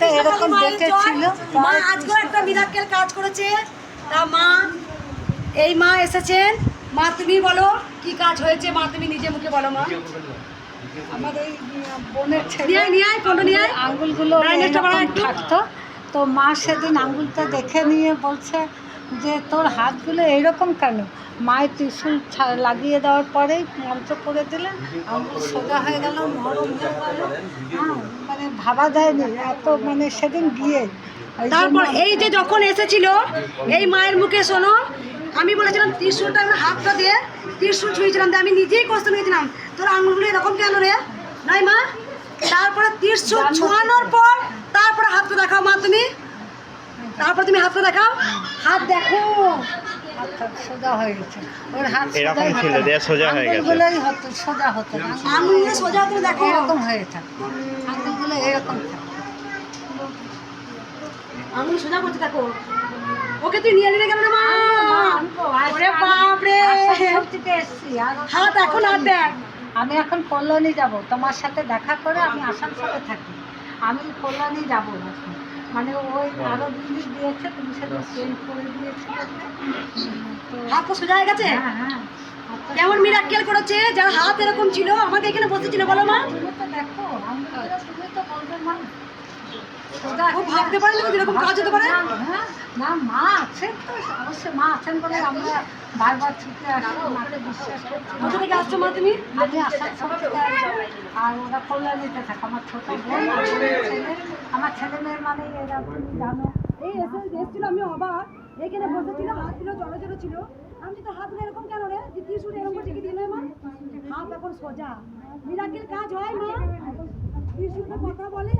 তো এরকম দেখেছিল। মা আজকেও একটা মিরাক্কেল কাজ করেছে। তা মা এই মা এসেছেন। মা তুমি বলো কি কাজ হয়েছে? মা তুমি নিজে মুখে বলো মা। আমাদের বোনের ছেলে। নিয়ে আয়, আয়। আঙ্গুলগুলো এরকম। থাকতো। তো মা সেদিন আঙ্গুলটা দেখে নিয়ে বলছে যে তোর হাতগুলো এইরকম কেন? মায়ের ত্রিশুল লাগিয়ে দেওয়ার পরেই মন্ত্র করে দিলেন। আঙ্গুল সোজা হয়ে গেল নরম হয়ে গেল। হ্যাঁ মানে ভাবা যায়নি এত মানে সেদিন গিয়ে। তারপর এই যে যখন এসেছিল এই মায়ের মুখে শোনো আমি বলেছিলাম ত্রিশুলটা আমি হাতটা দিয়ে ত্রিশুল ছুঁয়েছিলাম আমি নিজেই কষ্ট নিয়েছিলাম। তোর আঙুলগুলো এরকম কেন রে? নাই মা তারপরে ত্রিশুল ছোঁয়ানোর পর তারপরে হাতটা দেখাও মা তুমি। তারপর তুমি হাতটা দেখাও। হাত দেখো হাতটা সোজা হয়ে গেছে। ওর হাত এরকম ছিল, হতো সোজা হয়ে গেছে। হতো সোজা হতো না। সোজা করে দেখো। এরকম হয়ে থাকে। আঙ্গুলগুলো এরকম থাকে। আঙুল সোজা করতে দেখো ওকে তুই নিয়ে নিলে কেন মা? ওরে বাপ রে হাত এখন হাত দেখ। আমি এখন কল্যাণী যাব। তোমার সাথে দেখা করে আমি আসানসোলে থাকি। আমি কল্যাণী যাব এখন মানে ওই আরও জিনিস দিয়েছে তুমি সেটা চেঞ্জ করে দিয়েছিলে হাত তো সোজা হয়ে গেছে? হ্যাঁ হ্যাঁ। কেমন মিরাক্কেল করেছে? যার হাত এরকম ছিল আমাকে এখানে বসেছিল বলো মা। তুমি তো দেখো আমি তুমি তো বলবে মা ও ভাবতে এরকম কাজ হতে পারে? না মা আছেন তো অবশ্যই মা আছেন বলে আমরা বারবার ছুটে আসি মাকে বিশ্বাস করছি। কোথা থেকে আসছো মা তুমি? আমি আসানসোল থেকে আর ওরা কল্যাণীতে থাকে আমার ছোট বোন আমার ছেলে মেয়ে মানে এরা তুমি জানো? এই এসে এসেছিল আমি অবাক। এখানে বসেছিল হাত ছিল জড়ো জড়ো ছিল। আমি তো হাত এরকম কেন রে? যে ত্রিশুল এরকম টিকে দিলে মা? হাত এখন সোজা। মিরাকেল কাজ হয় মা? কথা বলে?